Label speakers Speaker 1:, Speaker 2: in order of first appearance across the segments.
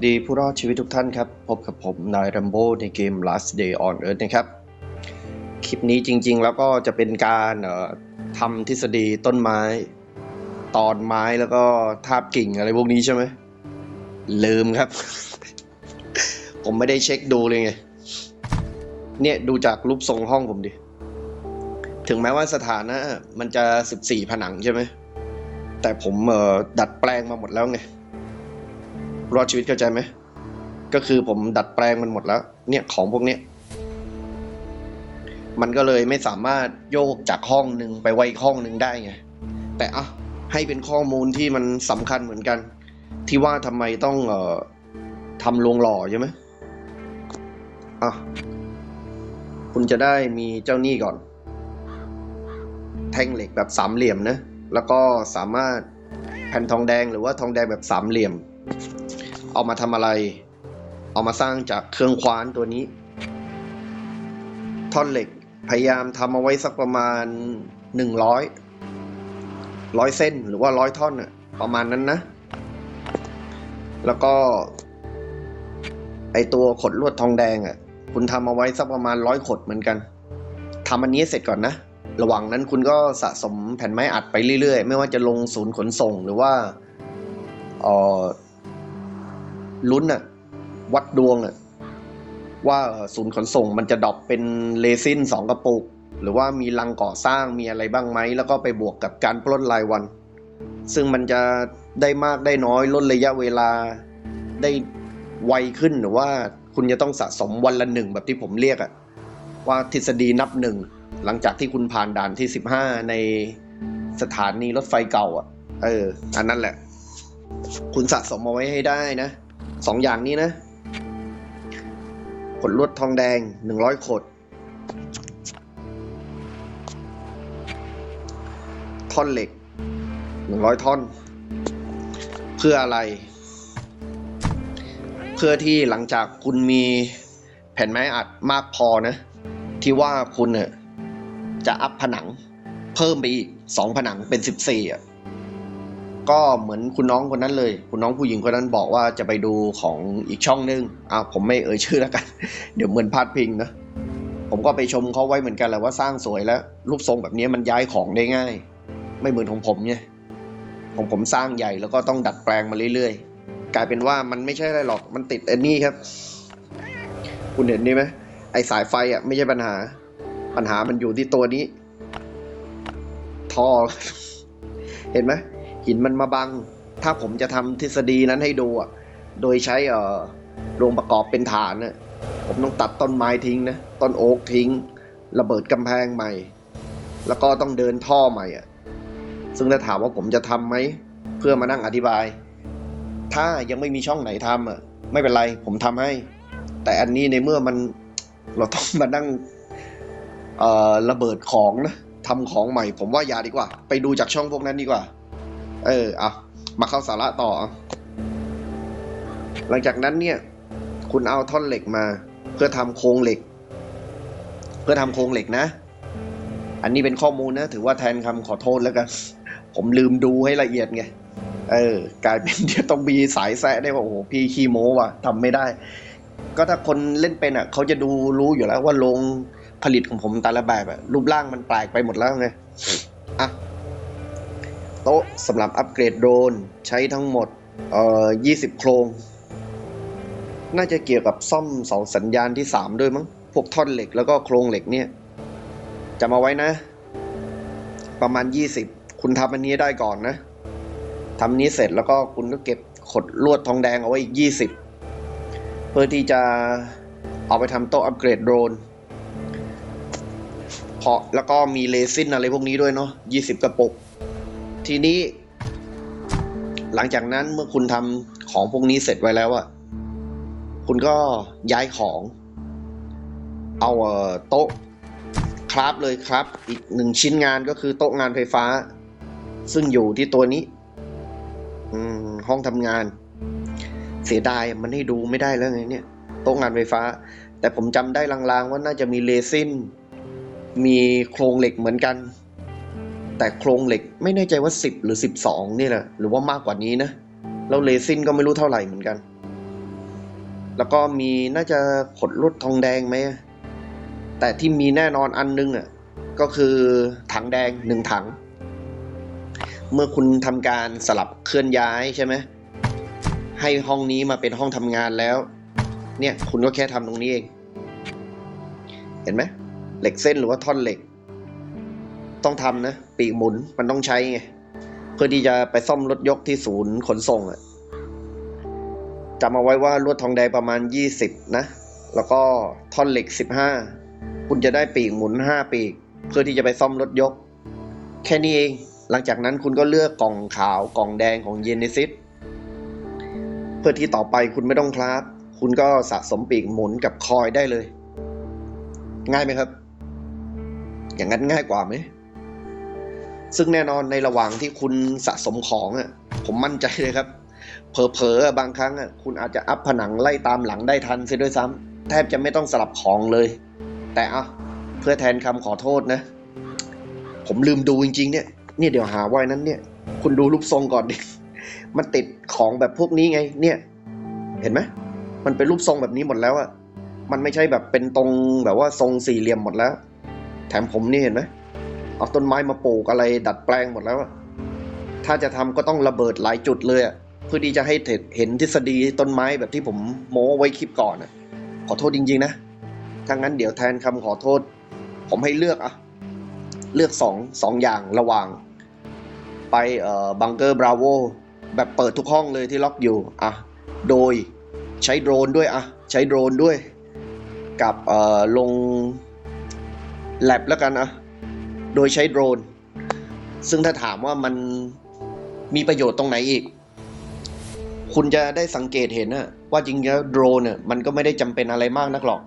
Speaker 1: วัสดีผู้รอดชีวิตทุกท่านครับ พบกับผมนายรัมโบในเกม Last Day on Earth นะครับ คลิปนี้จริง ๆ แล้วก็จะเป็นการทำทฤษฎีต้นไม้ ตอนไม้แล้วก็ทาบกิ่งอะไรพวกนี้ใช่ไหมลืมครับ ผมไม่ได้เช็คดูเลยไง เนี่ยดูจากรูปทรงห้องผมดิ ถึงแม้ว่าสถานะมันจะ 14 ผนังใช่ไหม แต่ผมดัดแปลงมาหมดแล้วไง รอดชีวิตเข้าใจไหม ก็คือผมดัดแปลงมันหมดแล้ว เนี่ยของพวกเนี้ยมันก็เลยไม่สามารถโยกจากห้องหนึ่งไปไว้ห้องหนึ่งได้ไง แต่อะให้เป็นข้อมูลที่มันสำคัญเหมือนกัน ที่ว่าทำไมต้องเอ่อทำโรงหล่อใช่ไหมอะคุณจะได้มีเจ้าหนี้ก่อน แท่งเหล็กแบบสามเหลี่ยมนะ แล้วก็สามารถแผ่นทองแดงหรือว่าทองแดงแบบสามเหลี่ยม เอามาทำอะไร เอามาสร้างจากเครื่องคว้านตัวนี้ ท่อนเหล็กพยายามทำเอาไว้สักประมาณหนึ่งร้อยร้อยเส้นหรือว่าร้อยท่อนอะประมาณนั้นนะ แล้วก็ ไอตัวขดลวดทองแดงอะคุณทำเอาไว้สักประมาณร้อยขดเหมือนกันทำอันนี้เสร็จก่อนนะ ระหว่างนั้นคุณก็สะสมแผ่นไม้อัดไปเรื่อยๆ ไม่ว่าจะลงศูนย์ขนส่งหรือว่าเออ ลุ้นอะวัดดวงอะว่าศูนย์ขนส่งมันจะดรอปเป็นเลซินสองกระปุก หรือว่ามีลังก่อสร้างมีอะไรบ้างไหม แล้วก็ไปบวกกับการปล้นรายวัน ซึ่งมันจะได้มากได้น้อยลดระยะเวลาได้ไวขึ้นหรือว่าคุณจะต้องสะสมวันละหนึ่งแบบที่ผมเรียกอะว่าทฤษฎีนับหนึ่งหลังจากที่คุณผ่านด่านที่ 15 ในสถานีรถไฟเก่าอะเอออันนั้นแหละ คุณสะสมเอาไว้ให้ได้นะ สองอย่างนี้นะ ขดลวดทองแดง100ขด ท่อนเหล็ก100ท่อน เพื่ออะไร เพื่อที่หลังจากคุณมีแผ่นไม้อัดมากพอนะ ที่ว่าคุณเนี่ยจะอัพผนังเพิ่มไปอีกสองผนังเป็นสิบสี่อะ ก็เหมือนคุณน้องคนนั้นเลย คุณน้องผู้หญิงคนนั้นบอกว่าจะไปดูของอีกช่องนึงอะผมไม่เอ่ยชื่อแล้วกัน เดี๋ยวเหมือนพาดพิงนะผมก็ไปชมเขาไว้เหมือนกันแหละว่าสร้างสวยแล้ว รูปทรงแบบนี้มันย้ายของได้ง่าย ไม่เหมือนของผมไงของผมสร้างใหญ่แล้วก็ต้องดัดแปลงมาเรื่อยๆ กลายเป็นว่ามันไม่ใช่อะไรหรอกมันติดอันนี้ครับ คุณเห็นนี่ไหมไอสายไฟอะไม่ใช่ปัญหา ปัญหามันอยู่ที่ตัวนี้ท่อเห็นไหม หินมันมาบัง ถ้าผมจะทำทฤษฎีนั้นให้ดูอะโดยใช้เอ่อโรงประกอบเป็นฐานน่ะผมต้องตัดต้นไม้ทิ้งนะต้นโอ๊กทิ้ง ระเบิดกำแพงใหม่ แล้วก็ต้องเดินท่อใหม่อะซึ่งถ้าถามว่าผมจะทำไหมเพื่อมานั่งอธิบาย ถ้ายังไม่มีช่องไหนทำอะไม่เป็นไรผมทำให้ แต่อันนี้ในเมื่อมันเราต้องมานั่งเอ่อระเบิดของนะทำของใหม่ ผมว่าอย่าดีกว่า ไปดูจากช่องพวกนั้นดีกว่า เออเอามาเข้าสาระต่อ หลังจากนั้นเนี่ย คุณเอาท่อนเหล็กมา เพื่อทำโครงเหล็ก เพื่อทำโครงเหล็กนะ อันนี้เป็นข้อมูลนะ ถือว่าแทนคำขอโทษแล้วกัน ผมลืมดูให้ละเอียดไง เออ กลายเป็นเดี๋ยวต้องมีสายแซะได้ว่าโอ้โหพี่ขี้โม้ว่ะทำไม่ได้ ก็ถ้าคนเล่นเป็นอะเขาจะดูรู้อยู่แล้วว่าโรงผลิตของผมแต่ละแบบอะรูปร่างมันแปลกไปหมดแล้วไง อะ โต๊ะสำหรับอัปเกรดโดรนใช้ทั้งหมดเอ่อ20 โครง น่าจะเกี่ยวกับซ่อมเสาสัญญาณที่ 3 ด้วยมั้ง พวกท่อนเหล็กแล้วก็โครงเหล็กเนี่ยจำเอาไว้นะ ประมาณ 20 คุณทำอันนี้ได้ก่อนนะทำนี้เสร็จแล้วก็คุณก็เก็บขดลวดทองแดงเอาไว้อีก 20 เพื่อที่จะเอาไปทำโต๊ะอัปเกรดโดรนเพราะแล้วก็มีเลซินอะไรพวกนี้ด้วยเนาะยี่สิบกระปุก ทีนี้ หลังจากนั้นเมื่อคุณทำของพวกนี้เสร็จไว้แล้วอะคุณก็ย้ายของ เอาโต๊ะคราฟเลยครับ อีกหนึ่งชิ้นงานก็คือโต๊ะงานไฟฟ้า ซึ่งอยู่ที่ตัวนี้ ห้องทำงาน เสียดายมันให้ดูไม่ได้แล้วไงเนี่ย โต๊ะงานไฟฟ้า แต่ผมจำได้ลางๆ ว่าน่าจะมีเลซินมีโครงเหล็กเหมือนกัน แต่โครงเหล็กไม่แน่ใจว่า 10 หรือ 12 นี่แหละหรือว่ามากกว่านี้นะ แล้วเลซินก็ไม่รู้เท่าไหร่เหมือนกัน แล้วก็มีน่าจะขดลวดทองแดงไหม แต่ที่มีแน่นอนอันนึงอะก็คือถังแดงหนึ่งถัง เมื่อคุณทำการสลับเคลื่อนย้ายใช่ไหมให้ห้องนี้มาเป็นห้องทำงานแล้ว เนี่ยคุณก็แค่ทำตรงนี้เอง เห็นไหมเหล็กเส้นหรือว่าท่อนเหล็ก ต้องทำนะ ปีกหมุนมันต้องใช้ไง เพื่อที่จะไปซ่อมรถยกที่ศูนย์ขนส่งอะจำเอาไว้ว่าลวดทองแดงประมาณ 20 นะ แล้วก็ท่อนเหล็ก 15 คุณจะได้ปีกหมุน 5 ปีก เพื่อที่จะไปซ่อมรถยก แค่นี้เอง หลังจากนั้นคุณก็เลือกกล่องขาวกล่องแดงของเยน e ซิสเพื่อที่ต่อไปคุณไม่ต้องคลาสคุณก็สะสมปีกหมุนกับคอยได้เลย ง่ายไหมครับ อย่างนั้นง่ายกว่าไหม ซึ่งแน่นอนในระหว่างที่คุณสะสมของอะผมมั่นใจเลยครับ เผลอๆอะบางครั้งอะคุณอาจจะอัพผนังไล่ตามหลังได้ทันเสียด้วยซ้ำแทบจะไม่ต้องสลับของเลย แต่อะเพื่อแทนคำขอโทษนะ ผมลืมดูจริง ๆ เนี่ยเนี่ยเดี๋ยวหาไว้นั้นเนี่ย คุณดูรูปทรงก่อนดิมันติดของแบบพวกนี้ไง เนี่ย เห็นไหมมันเป็นรูปทรงแบบนี้หมดแล้วอะมันไม่ใช่แบบเป็นตรงแบบว่าทรงสี่เหลี่ยมหมดแล้ว แถมผมนี่เห็นไหม เอาต้นไม้มาปลูกอะไรดัดแปลงหมดแล้ว ถ้าจะทำก็ต้องระเบิดหลายจุดเลยเพื่อที่จะให้เห็นทฤษฎีต้นไม้แบบที่ผมโม้ไว้คลิปก่อนอะขอโทษจริง ๆ นะถ้างั้นเดี๋ยวแทนคำขอโทษ ผมให้เลือกอะเลือกสองสองอย่างระหว่าง ไปเอ่อบังเกอร์บราโวแบบเปิดทุกห้องเลยที่ล็อกอยู่อะโดยใช้โดรนด้วยอะใช้โดรนด้วย กับเอ่อลงแลบแล้วกันอะ โดยใช้โดรน ซึ่งถ้าถามว่ามันมีประโยชน์ตรงไหนอีก คุณจะได้สังเกตเห็นนะว่าจริงๆแล้วโดรนเนี่ยมันก็ไม่ได้จำเป็นอะไรมากนักหรอก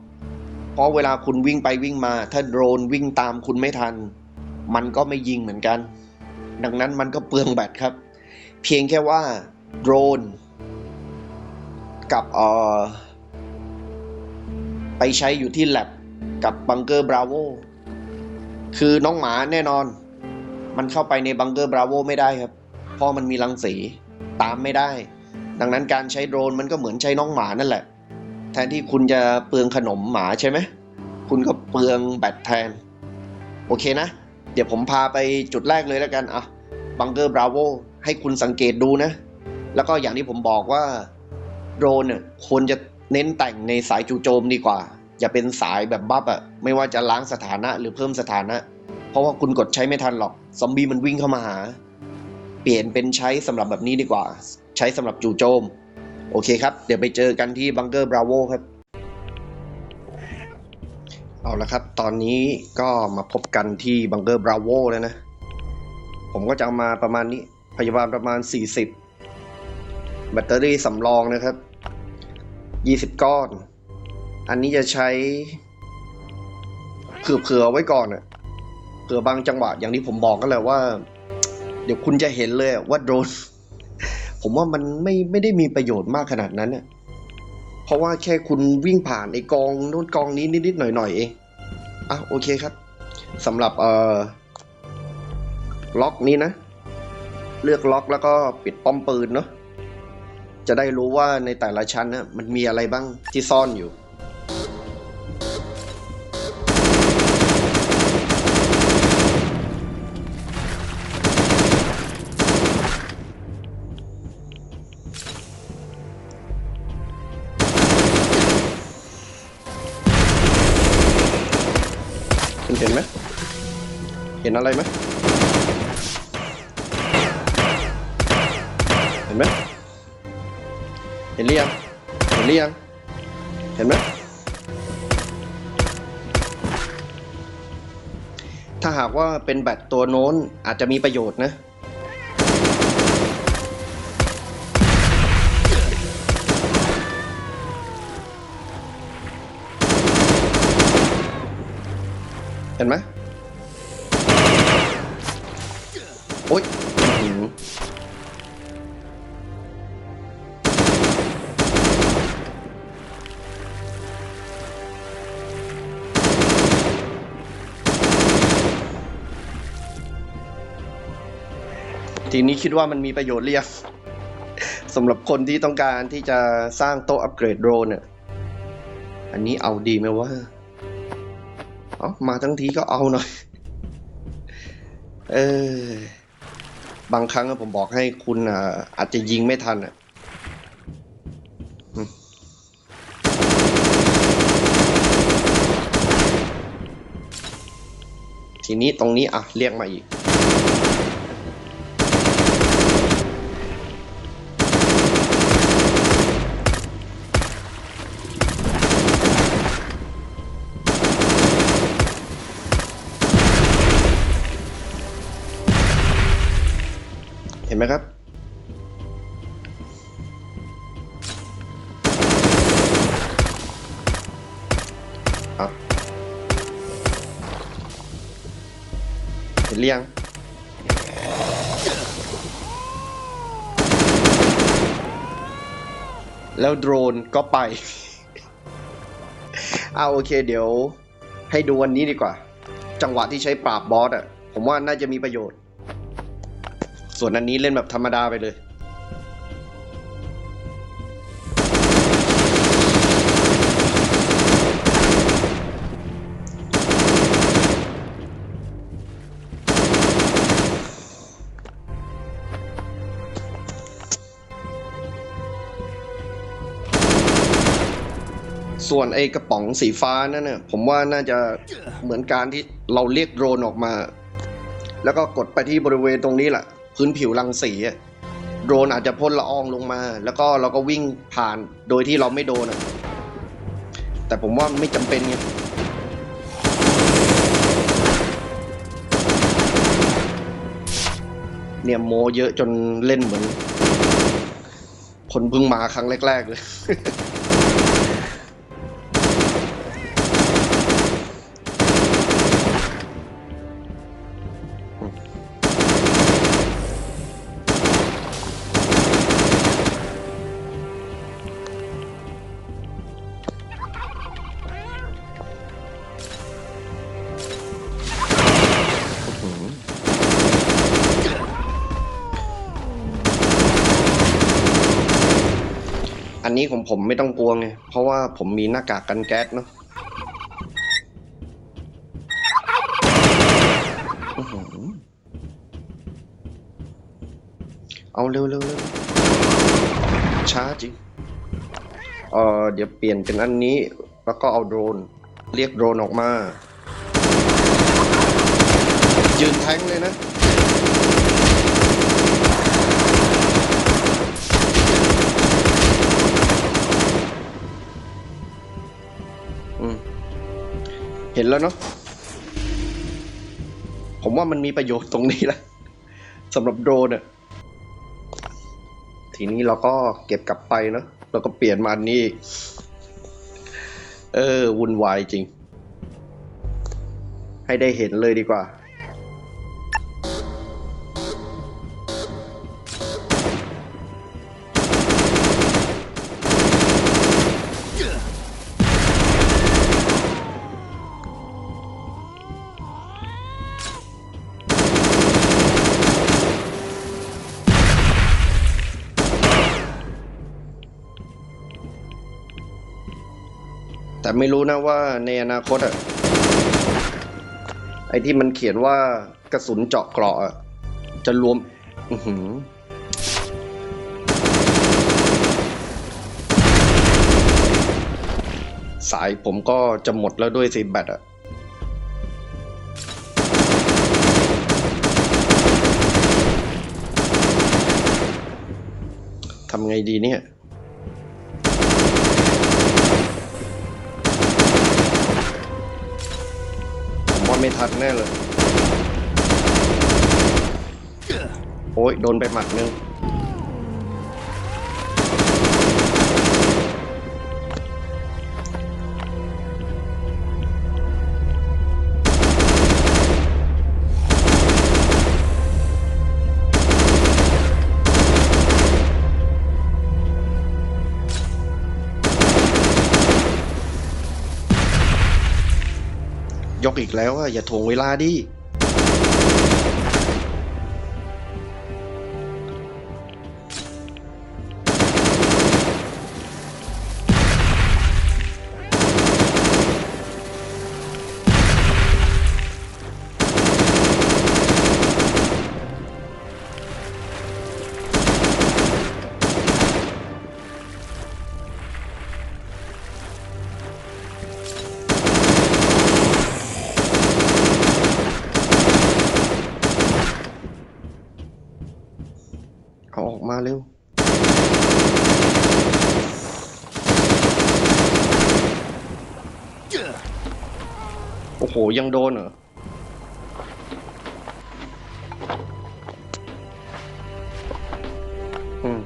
Speaker 1: เพราะเวลาคุณวิ่งไปวิ่งมา ถ้าโดรนวิ่งตามคุณไม่ทัน มันก็ไม่ยิงเหมือนกัน ดังนั้นมันก็เปลืองแบตครับ เพียงแค่ว่าโดรนกับเอ่อไปใช้อยู่ที่แลบกับบังเกอร์บราโว คือน้องหมาแน่นอน มันเข้าไปในบังเกอร์บราโวไม่ได้ครับ เพราะมันมีรังสีตามไม่ได้ ดังนั้นการใช้โดรนมันก็เหมือนใช้น้องหมานั่นแหละ แทนที่คุณจะเปลืองขนมหมาใช่ไหม คุณก็เปลืองแบตแทน โอเคนะ เดี๋ยวผมพาไปจุดแรกเลยแล้วกันอะบังเกอร์บราโวให้คุณสังเกตดูนะ แล้วก็อย่างที่ผมบอกว่าโดรนเนี่ยควรจะเน้นแต่งในสายจู่โจมดีกว่า อย่าเป็นสายแบบบัฟอะไม่ว่าจะล้างสถานะหรือเพิ่มสถานะ เพราะว่าคุณกดใช้ไม่ทันหรอก ซอมบี้มันวิ่งเข้ามาหา เปลี่ยนเป็นใช้สำหรับแบบนี้ดีกว่า ใช้สำหรับจู่โจม โอเคครับ เดี๋ยวไปเจอกันที่บังเกอร์บราโวครับ เอาละครับ ตอนนี้ก็มาพบกันที่บังเกอร์บราโวแล้วนะ ผมก็จะเอามาประมาณนี้ พยาบาลประมาณ 40 แบตเตอรี่สำรองนะครับ 20 ก้อน อันนี้จะใช้เผื่อๆไว้ก่อนอะเผื่อบางจังหวะอย่างที่ผมบอกก็แหละว่า เดี๋ยวคุณจะเห็นเลยว่าโดรนผมว่ามันไม่ไม่ได้มีประโยชน์มากขนาดนั้นเนี่ยเพราะว่าแค่คุณวิ่งผ่านไอ้กองนู้นกองนี้นิดๆหน่อยๆเองอะโอเคครับสำหรับเอ่อล็อกนี้นะ เลือกล็อกแล้วก็ปิดป้อมปืนเนาะจะได้รู้ว่าในแต่ละชั้นนะมันมีอะไรบ้างที่ซ่อนอยู่ นอะไรไหมเห็นไหมเห็นหรือยังเห็นหรือยังเห็นไหมถ้าหากว่าเป็นแบตตัวโน้นอาจจะมีประโยชน์นะเห็นไหม อ๊ยหือทีนี้คิดว่ามันมีประโยชน์หรือยังสำหรับคนที่ต้องการที่จะสร้างโต๊ะอัปเกรดโดรนเนี่ยอันนี้เอาดีไหมว่าเอามาทั้งทีก็เอาหน่อย เออ บางครั้งผมบอกให้คุณอาจจะยิงไม่ทันอะทีนี้ตรงนี้อะเรียกมาอีก เห็นไหมครับอะเห็นหรือยังแล้วโดรนก็ไป เอาโอเค เดี๋ยว ให้ดูวันนี้ดีกว่า จังหวะที่ใช้ปราบบอสอะ ผมว่าน่าจะมีประโยชน์ ส่วนอันนี้เล่นแบบธรรมดาไปเลยส่วนไอ้กระป๋องสีฟ้านั่นน่ะผมว่าน่าจะเหมือนการที่เราเรียกโดรนออกมา แล้วก็กดไปที่บริเวณตรงนี้แหละ พื้นผิวรังสีโดรนอาจจะพ่นละอองลงมา แล้วก็เราก็วิ่งผ่านโดยที่เราไม่โดนแต่ผมว่าไม่จำเป็นไงเนี่ยโมเยอะจนเล่นเหมือนคนเพิ่งมาครั้งแรก ๆ เลย อันนี้ของผมไม่ต้องกลัวไง เพราะว่าผมมีหน้ากากกันแก๊สเนาะเอาเร็วเร็วเร็วช้าจริงเออเดี๋ยวเปลี่ยนเป็นอันนี้ แล้วก็เอาโดรน เรียกโดรนออกมา ยืนแทงเลยนะ ห็นแล้วเนาะผมว่ามันมีประโยชน์ตรงนี้แหละสำหรับโดรนอะทีนี้เราก็เก็บกลับไปเนาะแล้วก็เปลี่ยนมาอันนี่ เออวุ่นวายจริง ให้ได้เห็นเลยดีกว่า แต่ไม่รู้นะว่าในอนาคตอะไอที่มันเขียนว่ากระสุนเจาะเกราะจะรวม อือหือสายผมก็จะหมดแล้วด้วยสิแบตอะทำไงดีเนี่ย ไม่ทันแน่เลย โอ้ยโดนไปหมัดนึง อีกแล้วอะอย่าถ่วงเวลาดิ เร็ว โอ้โห ยังโดนเหรอ อืม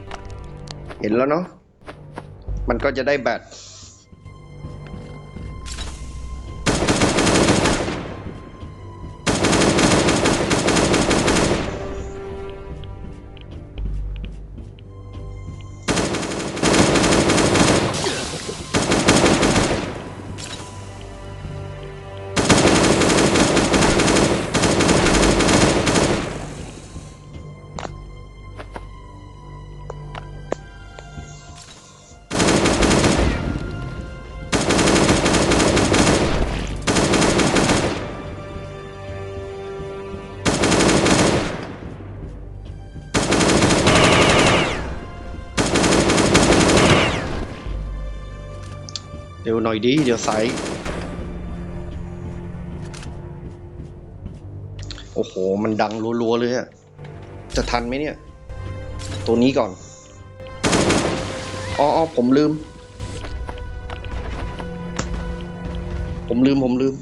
Speaker 1: เห็นแล้วเนาะ มันก็จะได้แบต วหน่อยดีเดี๋ยวไซส์โอ้โห มันดังรัวๆเลยอะจะทันไหมเนี่ย ตัวนี้ก่อน อ๋ออผมลืม ผมลืม ผมลืม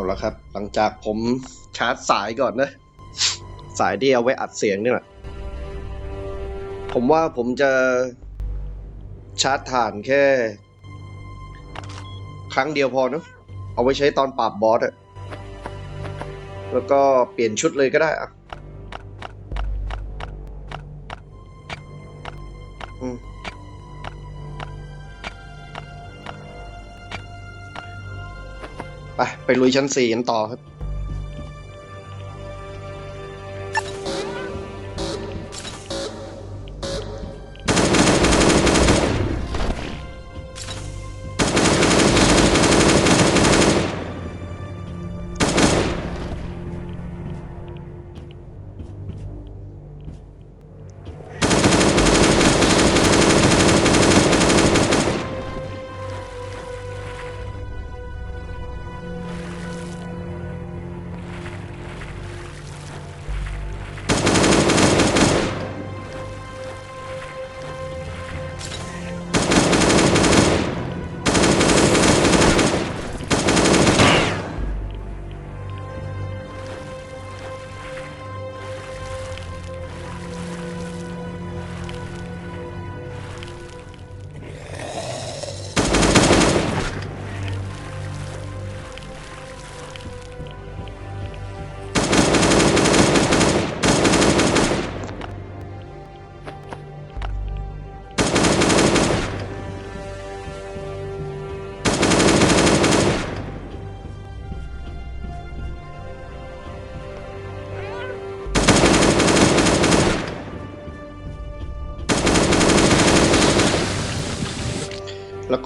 Speaker 1: เอาละครับ หลังจากผมชาร์จสายก่อนนะ สายที่เอาไว้อัดเสียงนี่แหละผมว่าผมจะชาร์จฐานแค่ ครั้งเดียวพอเนาะเอาไว้ใช้ตอนปราบบอสอะแล้วก็เปลี่ยนชุดเลยก็ได้อะ ไปไปลุยชั้นสี่กันต่อครับ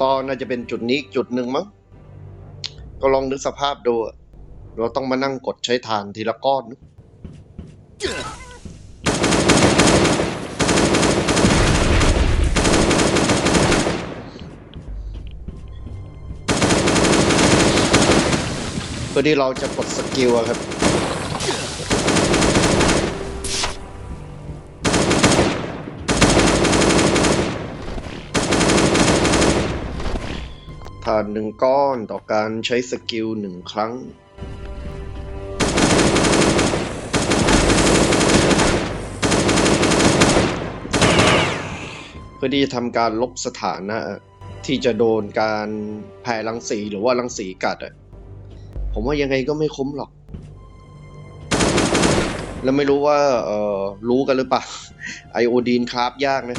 Speaker 1: ก็น่าจะเป็นจุดนี้จุดหนึ่งมั้ง ก็ลองนึกสภาพดู เราต้องมานั่งกดใช้ฐานทีละก้อนเพื่อที่เราจะกดสกิลครับ ฐานหนึ่งก้อนต่อการใช้สกิลหนึ่งครั้ง เพื่อที่จะทำการลบสถานะ ที่จะโดนการแผ่รังสีหรือว่ารังสีกัดอะผมว่ายังไงก็ไม่คุ้มหรอก แล้วไม่รู้ว่าเออรู้กันหรือเปล่าไอโอดีนคราฟยากนะ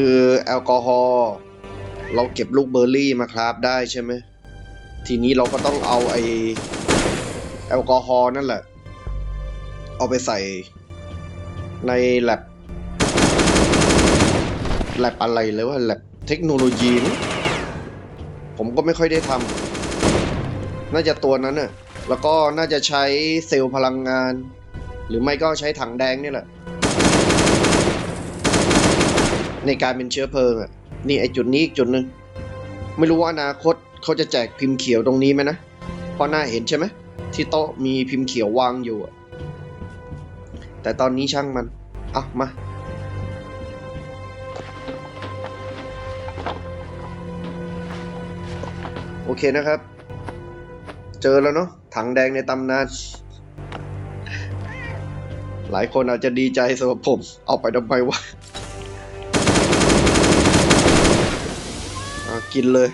Speaker 1: คือแอลกอฮอล์เราเก็บลูกเบอร์รี่มาคราฟได้ใช่ไหมทีนี้เราก็ต้องเอาไอแอลกอฮอล์นั่นแหละ เอาไปใส่ในแลบแลบอะไรเลยว่าแลบเทคโนโลยีนะผมก็ไม่ค่อยได้ทำน่าจะตัวนั้นน่ะแล้วก็น่าจะใช้เซลล์พลังงาน หรือไม่ก็ใช้ถังแดงนี่แหละ ในการเป็นเชื้อเพลิงอะนี่ไอจุดนี้อีกจุดหนึ่งไม่รู้ว่าอนาคตเขาจะแจกพิมพ์เขียวตรงนี้ไหมนะเพราะน้าเห็นใช่ไหมที่โต๊ะมีพิมพ์เขียววางอยู่อะแต่ตอนนี้ช่างมันอะมาโอเคนะครับ เจอแล้วเนาะถังแดงในตำนาน หลายคนอาจจะดีใจสำหรับผม เอาไปทำไมวะอะ กินเลย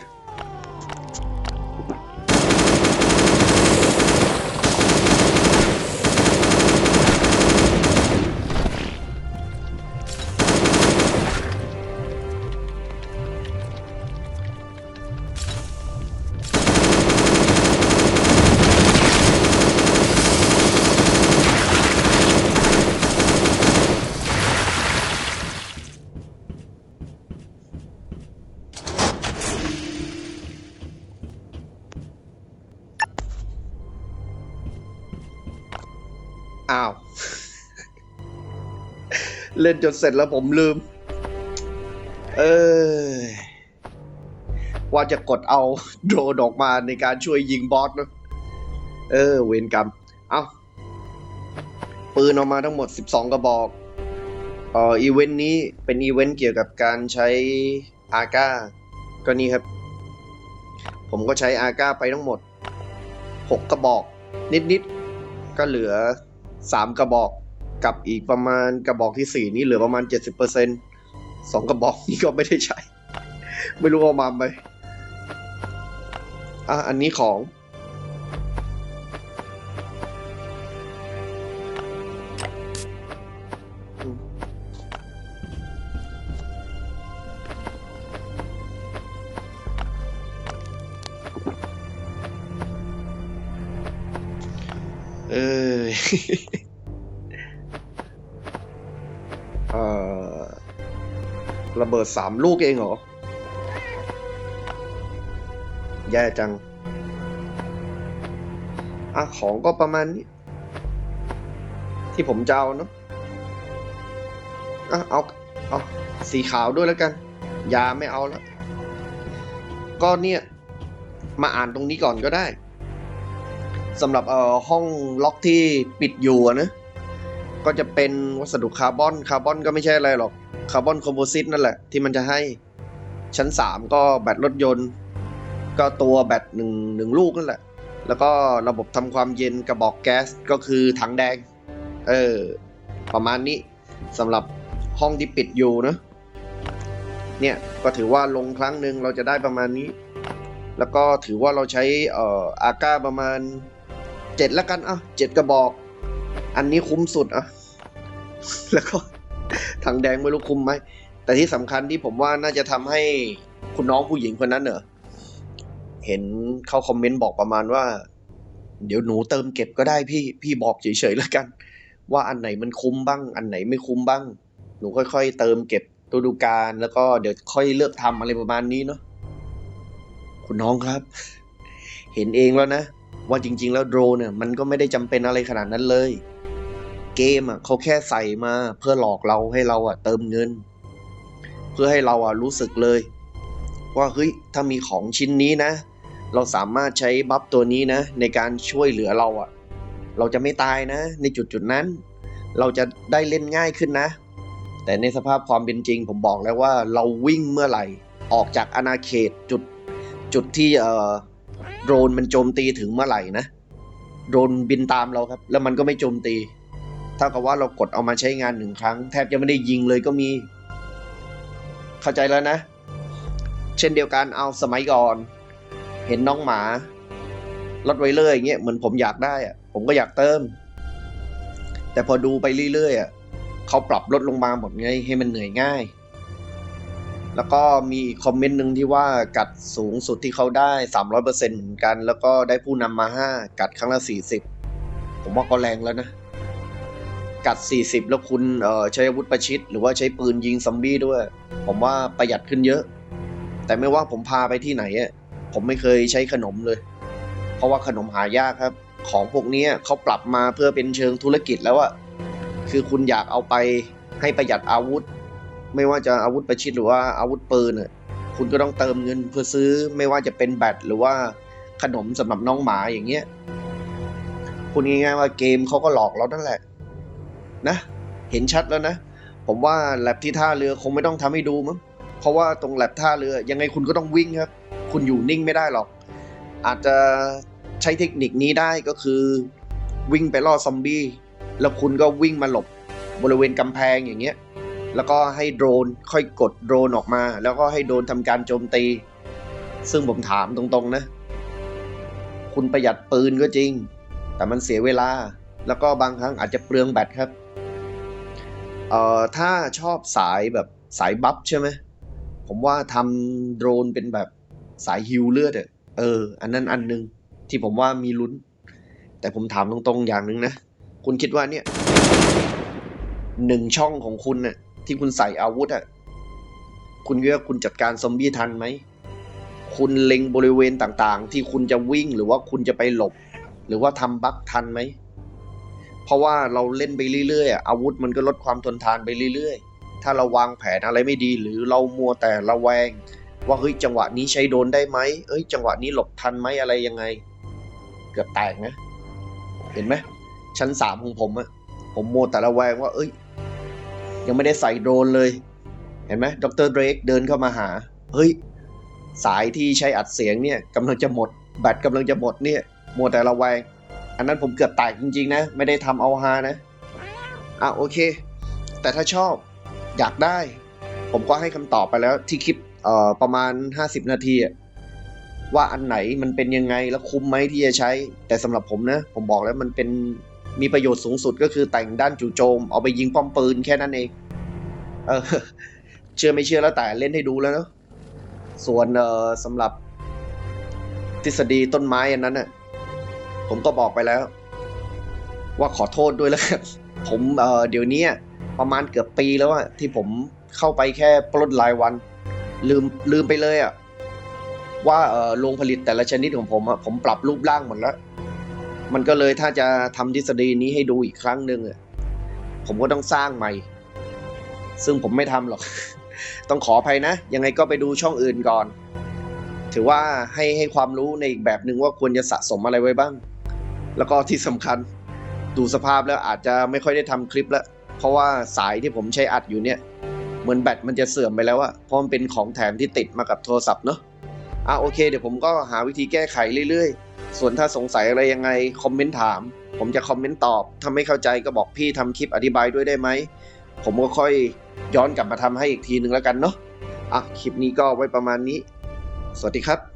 Speaker 1: เล่นจนเสร็จแล้วผมลืม เออว่าจะกดเอาโดรนออกมาในการช่วยยิงบอสนะเออ เวรกรรม เอาปืนออกมาทั้งหมด 12 กระบอกเอ่ออีเวนต์นี้เป็นอีเวนต์เกี่ยวกับการใช้อาก้าก็นี่ครับ ผมก็ใช้อาก้าไปทั้งหมด 6 กระบอก นิดๆ ก็เหลือ 3 กระบอก กับอีกประมาณกระบอกที่4นี่เหลือประมาณ70%สองกระบอกนี้ก็ไม่ได้ใช้ ไม่รู้เอามาไหมอะอันนี้ของเออ ระเบิดสามลูกเองเหรอ แย่จัง อะ ของก็ประมาณนี้ ที่ผมจะเอาเนาะอะ เอา เอา สีขาวด้วยแล้วกัน ยาไม่เอาแล้วก็เนี่ย มาอ่านตรงนี้ก่อนก็ได้สำหรับเอ่อห้องล็อกที่ปิดอยู่นะ ก็จะเป็นวัสดุคาร์บอน คาร์บอนก็ไม่ใช่อะไรหรอก คาร์บอนคอมโพสิตนั่นแหละ ที่มันจะให้ชั้น 3 ก็แบตรถยนต์ ก็ตัวแบตหนึ่งหนึ่งลูกนั่นแหละ แล้วก็ระบบทำความเย็นกระบอกแก๊สก็คือถังแดง เออ ประมาณนี้สำหรับห้องที่ปิดอยู่นะเนี่ยก็ถือว่าลงครั้งหนึ่งเราจะได้ประมาณนี้ แล้วก็ถือว่าเราใช้เอ่ออาก้าประมาณเจ็ดแล้วกันอะเจ็ดกระบอก อันนี้คุ้มสุดอะแล้วก็ ถังแดงไม่รู้คุมไหม แต่ที่สำคัญที่ผมว่าน่าจะทำให้คุณน้องผู้หญิงคนนั้นเนอะเห็นเขาคอมเมนต์บอกประมาณว่า เดี๋ยวหนูเติมเก็บก็ได้พี่พี่บอกเฉยๆแล้วกัน ว่าอันไหนมันคุ้มบ้าง อันไหนไม่คุ้มบ้าง หนูค่อย ๆ เติมเก็บฤดูกาลแล้วก็เดี๋ยวค่อยเลือกทำอะไรประมาณนี้เนาะคุณน้องครับ เห็นเองแล้วนะ ว่าจริง ๆ แล้วโดรนเนี่ยมันก็ไม่ได้จำเป็นอะไรขนาดนั้นเลย เกมอะเขาแค่ใส่มาเพื่อหลอกเราให้เราอะเติมเงิน เพื่อให้เราอะรู้สึกเลย ว่าเฮ้ยถ้ามีของชิ้นนี้นะ เราสามารถใช้บัฟตัวนี้นะ ในการช่วยเหลือเราอะ เราจะไม่ตายนะ ในจุดจุดนั้น เราจะได้เล่นง่ายขึ้นนะ แต่ในสภาพความเป็นจริง ผมบอกแล้วว่าเราวิ่งเมื่อไหร่ ออกจากอาณาเขตจุดจุดที่เอ่อโดรนมันโจมตีถึงเมื่อไหร่นะโดรนบินตามเราครับ แล้วมันก็ไม่โจมตี ท่ากับว่าเรากดเอามาใช้งานหนึ่งครั้ง แทบจะไม่ได้ยิงเลยก็มี เข้าใจแล้วนะ เช่นเดียวกันเอาสมัยก่อน เห็นน้องหมาลดไวเลอร์อย่างเงี้ยเหมือนผมอยากได้อะผมก็อยากเติม แต่พอดูไปเรื่อยๆอะเขาปรับลดลงมาหมดไงให้มันเหนื่อยง่าย แล้วก็มีคอมเมนต์หนึ่งที่ว่ากัดสูงสุดที่เขาได้ 300%เหมือนกัน แล้วก็ได้ผู้นำมา 5 กัดครั้งละ 40 ผมว่าก็แรงแล้วนะ กัด 40 แล้วคุณเอ่อใช้อาวุธประชิด หรือว่าใช้ปืนยิงซอมบี้ด้วย ผมว่าประหยัดขึ้นเยอะ แต่ไม่ว่าผมพาไปที่ไหนอะผมไม่เคยใช้ขนมเลย เพราะว่าขนมหายากครับ ของพวกนี้เขาปรับมาเพื่อเป็นเชิงธุรกิจแล้วอะคือคุณอยากเอาไปให้ประหยัดอาวุธ ไม่ว่าจะอาวุธประชิดหรือว่าอาวุธปืนคุณก็ต้องเติมเงินเพื่อซื้อไม่ว่าจะเป็นแบตหรือว่าขนมสำหรับน้องหมาอย่างเงี้ยคุณง่ายๆว่าเกมเขาก็หลอกเรานั่นแหละ นะ เห็นชัดแล้วนะ ผมว่าแลบที่ท่าเรือคงไม่ต้องทำให้ดูมั้งเพราะว่าตรงแลบท่าเรือยังไงคุณก็ต้องวิ่งครับ คุณอยู่นิ่งไม่ได้หรอก อาจจะใช้เทคนิคนี้ได้ก็คือ วิ่งไปล่อซอมบี้แล้วคุณก็วิ่งมาหลบบริเวณกำแพงอย่างเงี้ยแล้วก็ให้โดรนค่อยกดโดรนออกมา แล้วก็ให้โดรนทำการโจมตี ซึ่งผมถามตรงๆนะ คุณประหยัดปืนก็จริง แต่มันเสียเวลา แล้วก็บางครั้งอาจจะเปลืองแบตครับ เอ่อถ้าชอบสายแบบสายบัฟใช่ไหมผมว่าทำโดรนเป็นแบบสายฮิวเลือดอะเออ อันนั้นอันหนึง ที่ผมว่ามีลุ้น แต่ผมถามตรงๆอย่างหนึ่งนะ คุณคิดว่าเนี่ยหนึ่งช่องของคุณน่ะ ที่คุณใส่อาวุธอะคุณคิดว่าคุณจัดการซอมบี้ทันไหม คุณเล็งบริเวณต่างๆ ที่คุณจะวิ่งหรือว่าคุณจะไปหลบ หรือว่าทำบั๊กทันไหม เพราะว่าเราเล่นไปเรื่อยๆอาวุธมันก็ลดความทนทานไปเรื่อยๆ ถ้าเราวางแผนอะไรไม่ดีหรือเรามัวแต่ระแวง ว่าเฮ้ยจังหวะนี้ใช้โดนได้ไหมเอ้ย จังหวะนี้หลบทันไหมอะไรยังไง เกือบแตกนะ เห็นไหมชั้นสามของผมอะผมมัวแต่ระแวงว่า เอ้ย ยังไม่ได้ใส่โดนเลย เห็นไหมดรเดรกเดินเข้ามาหา เฮ้ย สายที่ใช้อัดเสียงเนี่ยกำลังจะหมดแบตกำลังจะหมดเนี่ยมัวแต่ระแวง อันนั้นผมเกือบแตกจริงๆนะ ไม่ได้ทำเอาฮานะ อะโอเค แต่ถ้าชอบอยากได้ ผมก็ให้คำตอบไปแล้วที่คลิปเอ่อประมาณ 50 นาทีว่าอันไหนมันเป็นยังไงแล้วคุ้มไหมที่จะใช้ แต่สำหรับผมนะ ผมบอกแล้วมันเป็นมีประโยชน์สูงสุดก็คือแต่งด้านจู่โจม เอาไปยิงป้อมปืนแค่นั้นเอง เออเชื่อไม่เชื่อแล้วแต่เล่นให้ดูแล้วเนาะส่วนเอ่อสำหรับทฤษฎีต้นไม้อันนั้นน่ะ ผมก็บอกไปแล้ว ว่าขอโทษด้วยแล้วกันผมเออเดี๋ยวนี้ประมาณเกือบปีแล้วอะที่ผมเข้าไปแค่ปล้นรายวัน ลืมลืมไปเลยอะว่าเออโรงผลิตแต่ละชนิดของผมอะผมปรับรูปร่างหมดแล้ว มันก็เลยถ้าจะทำทฤษฎีนี้ให้ดูอีกครั้งหนึ่งอะผมก็ต้องสร้างใหม่ ซึ่งผมไม่ทำหรอก ต้องขออภัยนะ ยังไงก็ไปดูช่องอื่นก่อน ถือว่าให้ให้ความรู้ในอีกแบบหนึ่งว่าควรจะสะสมอะไรไว้บ้าง แล้วก็ที่สำคัญดูสภาพแล้วอาจจะไม่ค่อยได้ทำคลิปแล้ว เพราะว่าสายที่ผมใช้อัดอยู่เนี่ย เหมือนแบตมันจะเสื่อมไปแล้วอะเพราะมันเป็นของแถมที่ติดมากับโทรศัพท์เนาะอะโอเค เดี๋ยวผมก็หาวิธีแก้ไขเรื่อยๆ ส่วนถ้าสงสัยอะไรยังไงคอมเมนต์ถาม ผมจะคอมเมนต์ตอบถ้าไม่เข้าใจก็บอกพี่ทำคลิปอธิบายด้วยได้ไหม ผมก็ค่อยย้อนกลับมาทำให้อีกทีนึงแล้วกันเนาะอะคลิปนี้ก็ไว้ประมาณนี้ สวัสดีครับ